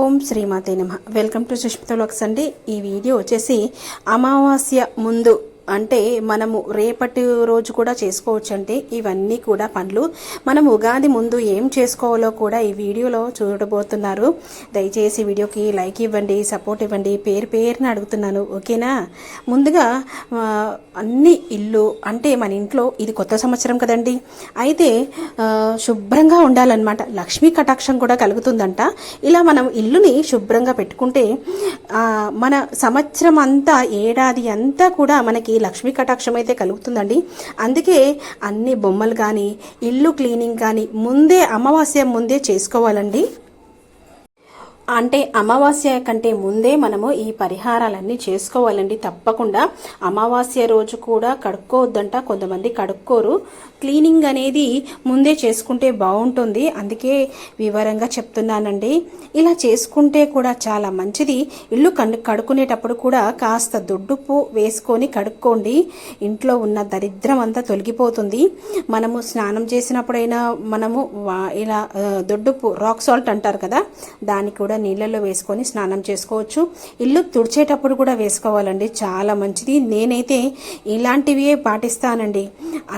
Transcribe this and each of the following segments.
ఓం శ్రీమాతే నమ. Welcome to Sushmita vlogs అండి. ఈ వీడియో వచ్చేసి అమావాస్య ముందు అంటే మనము రేపటి రోజు కూడా చేసుకోవచ్చు అంటే ఇవన్నీ కూడా పనులు. మనం ఉగాది ముందు ఏం చేసుకోవాలో కూడా ఈ వీడియోలో చూడబోతున్నారు. దయచేసి వీడియోకి లైక్ ఇవ్వండి సపోర్ట్ ఇవ్వండి. పేరు పేరుని అడుగుతున్నాను. ఓకేనా? ముందుగా అన్ని ఇల్లు అంటే మన ఇంట్లో ఇది కొత్త సంవత్సరం కదండి. అయితే శుభ్రంగా ఉండాలన్నమాట. లక్ష్మీ కటాక్షం కూడా కలుగుతుందంట. ఇలా మనం ఇల్లుని శుభ్రంగా పెట్టుకుంటే మన సంవత్సరం అంతా ఏడాది అంతా కూడా మనకి లక్ష్మీ కటాక్షం అయితే కలుగుతుందండి. అందుకే అన్ని బొమ్మలు కానీ ఇల్లు క్లీనింగ్ కానీ ముందే అమావాస్య ముందే చేసుకోవాలండి. అంటే అమావాస్య కంటే ముందే మనము ఈ పరిహారాలన్నీ చేసుకోవాలండి. తప్పకుండా అమావాస్య రోజు కూడా కడుక్కోవద్దంట కొంతమంది కడుక్కోరు. క్లీనింగ్ అనేది ముందే చేసుకుంటే బాగుంటుంది. అందుకే వివరంగా చెప్తున్నానండి. ఇలా చేసుకుంటే కూడా చాలా మంచిది. ఇల్లు కడుక్కునేటప్పుడు కూడా కాస్త దొడ్డుపు వేసుకొని కడుక్కోండి. ఇంట్లో ఉన్న దరిద్రం అంతా తొలగిపోతుంది. మనము స్నానం చేసినప్పుడైనా మనము ఇలా దొడ్డుపు రాక్ సాల్ట్ అంటారు కదా దాన్ని కూడా నీళ్ళల్లో వేసుకొని స్నానం చేసుకోవచ్చు. ఇల్లు తుడిచేటప్పుడు కూడా వేసుకోవాలండి. చాలా మంచిది. నేనైతే ఇలాంటివే పాటిస్తానండి.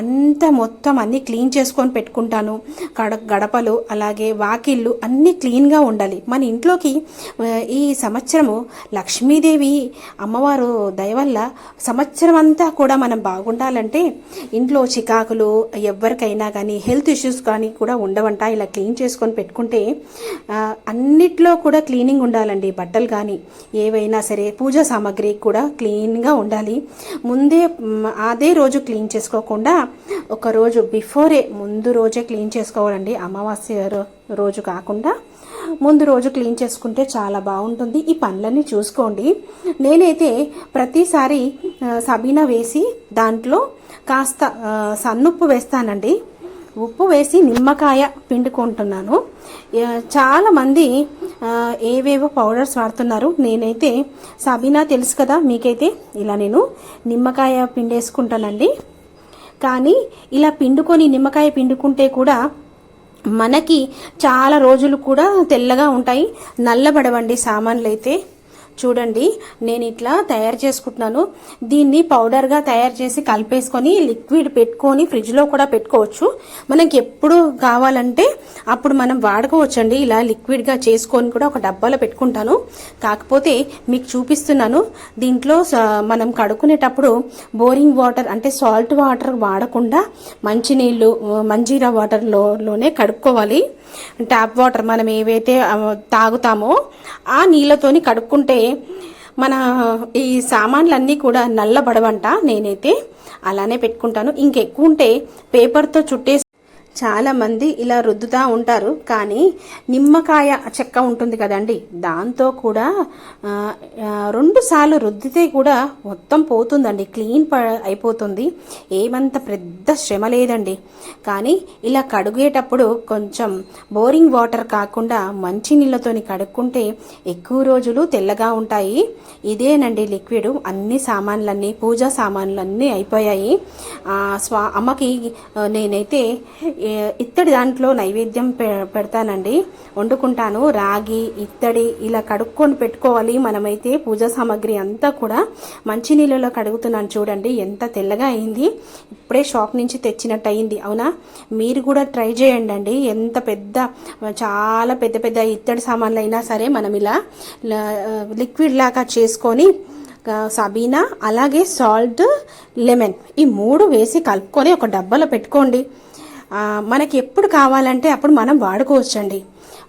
అంతా మొత్తం అన్ని క్లీన్ చేసుకొని పెట్టుకుంటాను. కడ గడపలు అలాగే వాకిళ్ళు అన్నీ క్లీన్గా ఉండాలి. మన ఇంట్లోకి ఈ సంవత్సరము లక్ష్మీదేవి అమ్మవారు దయవల్ల సంవత్సరం అంతా కూడా మనం బాగుండాలంటే ఇంట్లో చికాకులు ఎవరికైనా కానీ హెల్త్ ఇష్యూస్ కానీ కూడా ఉండవంట. ఇలా క్లీన్ చేసుకొని పెట్టుకుంటే అన్నిట్లో కూడా క్లీనింగ్ ఉండాలండి బట్టలు కానీ ఏవైనా సరే పూజా సామాగ్రి కూడా క్లీన్గా ఉండాలి. ముందే అదే రోజు క్లీన్ చేసుకోకుండా ఒక రోజు బిఫోరే ముందు రోజే క్లీన్ చేసుకోవాలండి. అమావాస్య రో- రోజు కాకుండా ముందు రోజు క్లీన్ చేసుకుంటే చాలా బాగుంటుంది. ఈ పనులన్నీ చూసుకోండి. నేనైతే ప్రతిసారి సబీనా వేసి దాంట్లో కాస్త సన్నుప్పు వేస్తానండి. ఉప్పు వేసి నిమ్మకాయ పిండుకుంటున్నాను. చాలామంది ఏవేవో పౌడర్స్ వాడుతున్నారు. నేనైతే సబీనా తెలుసు కదా మీకైతే ఇలా నేను నిమ్మకాయ పిండేసుకుంటానండి. కానీ ఇలా పిండుకొని నిమ్మకాయ పిండుకుంటే కూడా మనకి చాలా రోజులు కూడా తెల్లగా ఉంటాయి. నల్లబడవండి సామాన్లు అయితే చూడండి నేను ఇట్లా తయారు చేసుకుంటున్నాను. దీన్ని పౌడర్గా తయారు చేసి కలిపేసుకొని లిక్విడ్ పెట్టుకొని ఫ్రిడ్జ్లో కూడా పెట్టుకోవచ్చు. మనకి ఎప్పుడు కావాలంటే అప్పుడు మనం వాడుకోవచ్చండి. ఇలా లిక్విడ్గా చేసుకొని కూడా ఒక డబ్బాలో పెట్టుకుంటాను. కాకపోతే మీకు చూపిస్తున్నాను దీంట్లో స- మనం కడుక్కునేటప్పుడు బోరింగ్ వాటర్ అంటే సాల్ట్ వాటర్ వాడకుండా మంచినీళ్ళు మంజీరా వాటర్లోనే కడుక్కోవాలి. ట్యాప్ వాటర్ మనం ఏవైతే తాగుతామో ఆ నీళ్ళతోని కడుక్కుంటే మన ఈ సామాన్లన్నీ కూడా నల్లబడవంట నేనైతే. అలానే పెట్టుకుంటాను. ఇంకెక్కువ ఉంటే పేపర్తో చుట్టే చాలామంది ఇలా రుద్దుతూ ఉంటారు కానీ నిమ్మకాయ చెక్క ఉంటుంది కదండి. దాంతో కూడా రెండు సార్లు రుద్దితే కూడా మొత్తం పోతుందండి క్లీన్ ప అయిపోతుంది. ఏమంత పెద్ద శ్రమ లేదండి. కానీ ఇలా కడుగేటప్పుడు కొంచెం బోరింగ్ వాటర్ కాకుండా మంచి నీళ్ళతోని కడుక్కుంటే ఎక్కువ రోజులు తెల్లగా ఉంటాయి. ఇదేనండి లిక్విడ్. అన్ని సామాన్లన్నీ పూజా సామాన్లన్నీ అయిపోయాయి. స్వా అమ్మకి నేనైతే ఇత్తడి దాంట్లో నైవేద్యం పె- పెడతానండి. వండుకుంటాను. రాగి ఇత్తడి ఇలా కడుక్కొని పెట్టుకోవాలి. మనమైతే పూజా సామాగ్రి అంతా కూడా మంచినీళ్ళలో కడుగుతున్నాను చూడండి. ఎంత తెల్లగా అయింది. ఇప్పుడే షాప్ నుంచి తెచ్చినట్టు అయింది అవునా? మీరు కూడా ట్రై చేయండి అండి ఎంత పెద్ద చాలా పెద్ద పెద్ద ఇత్తడి సామాన్లు అయినా సరే మనం ఇలా లిక్విడ్ లాగా చేసుకొని సబీనా అలాగే సాల్ట్ లెమన్ ఈ మూడు వేసి కలుపుకొని ఒక డబ్బాలో పెట్టుకోండి. మనకి ఎప్పుడు కావాలంటే అప్పుడు మనం వాడుకోవచ్చండి.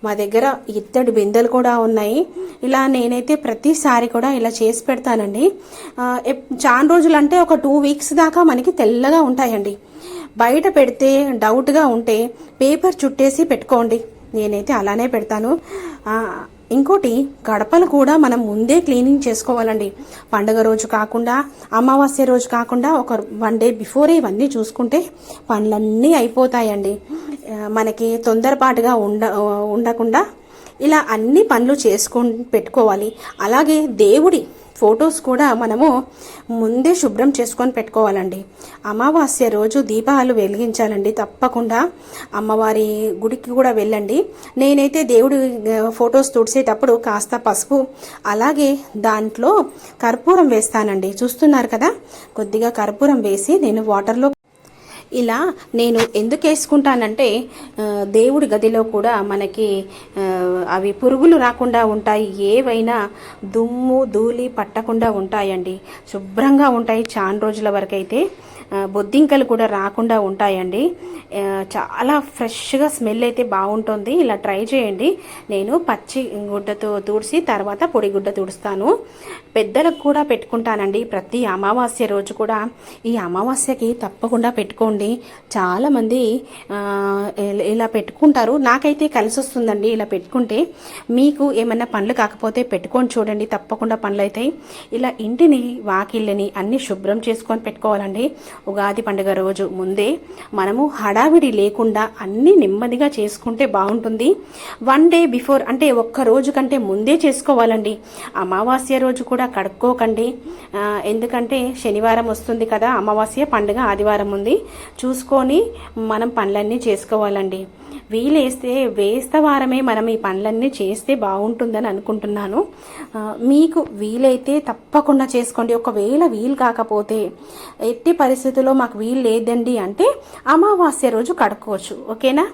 మా దగ్గర ఇత్తడి బిందెలు కూడా ఉన్నాయి. ఇలా నేనైతే ప్రతిసారి కూడా ఇలా చేసి పెడతానండి. చాలా రోజులు అంటే ఒక టూ వీక్స్ దాకా మనకి తెల్లగా ఉంటాయండి. బయట పెడితే డౌట్గా ఉంటే పేపర్ చుట్టేసి పెట్టుకోండి. నేనైతే అలానే పెడతాను. ఇంకోటి గడపలు కూడా మనం ముందే క్లీనింగ్ చేసుకోవాలండి. పండగ రోజు కాకుండా అమావాస్య రోజు కాకుండా ఒక వన్ డే బిఫోరే ఇవన్నీ చూసుకుంటే పనులన్నీ అయిపోతాయండి. మనకి తొందరపాటుగా ఉండ ఉండకుండా ఇలా అన్ని పనులు చేసుకొని పెట్టుకోవాలి. అలాగే దేవుడి ఫొటోస్ కూడా మనము ముందే శుభ్రం చేసుకొని పెట్టుకోవాలండి. అమావాస్య రోజు దీపాలు వెలిగించాలండి. తప్పకుండా అమ్మవారి గుడికి కూడా వెళ్ళండి. నేనైతే దేవుడి ఫొటోస్ తుడిసేటప్పుడు కాస్త పసుపు అలాగే దాంట్లో కర్పూరం వేస్తానండి. చూస్తున్నారు కదా? కొద్దిగా కర్పూరం వేసి నేను వాటర్లో ఇలా నేను ఎందుకు వేసుకుంటానంటే దేవుడి గదిలో కూడా మనకి అవి పురుగులు రాకుండా ఉంటాయి ఏవైనా దుమ్ము ధూళి పట్టకుండా ఉంటాయండి. శుభ్రంగా ఉంటాయి చాలా రోజుల వరకైతే. బొద్దింకలు కూడా రాకుండా ఉంటాయండి. చాలా ఫ్రెష్గా స్మెల్ అయితే బాగుంటుంది. ఇలా ట్రై చేయండి. నేను పచ్చి గుడ్డతో తుడిసి తర్వాత పొడి గుడ్డ తుడుస్తాను. పెద్దలకు కూడా పెట్టుకుంటానండి. ప్రతి అమావాస్య రోజు కూడా ఈ అమావాస్యకి తప్పకుండా పెట్టుకోండి. చాలామంది ఇలా- ఇలా పెట్టుకుంటారు. నాకైతే కలిసి వస్తుందండి ఇలా పెట్టుకుంటే. మీకు ఏమైనా పనులు కాకపోతే పెట్టుకొని చూడండి. తప్పకుండా పనులు అవుతాయి ఇలా ఇంటిని వాకిళ్ళని అన్ని శుభ్రం చేసుకొని పెట్టుకోవాలండి. ఉగాది పండుగ రోజు ముందే మనము హడావిడి లేకుండా అన్నీ నెమ్మదిగా చేసుకుంటే బాగుంటుంది. వన్ డే బిఫోర్ అంటే ఒక్క రోజు కంటే ముందే చేసుకోవాలండి. అమావాస్య రోజు కూడా కడుక్కోకండి. ఎందుకంటే శనివారం వస్తుంది కదా అమావాస్య పండుగ ఆదివారం ఉంది. చూసుకొని మనం పనులన్నీ చేసుకోవాలండి. వీలేస్తే వేస్తవారమే మనం ఈ పనులన్నీ చేస్తే బాగుంటుందని అనుకుంటున్నాను. మీకు వీలైతే తప్పకుండా చేసుకోండి. ఒకవేళ వీలు కాకపోతే ఎట్టి పరిస్థితుల్లో మాకు వీలు లేదండి అంటే అమావాస్య రోజు కడుక్కోవచ్చు. ఓకేనా?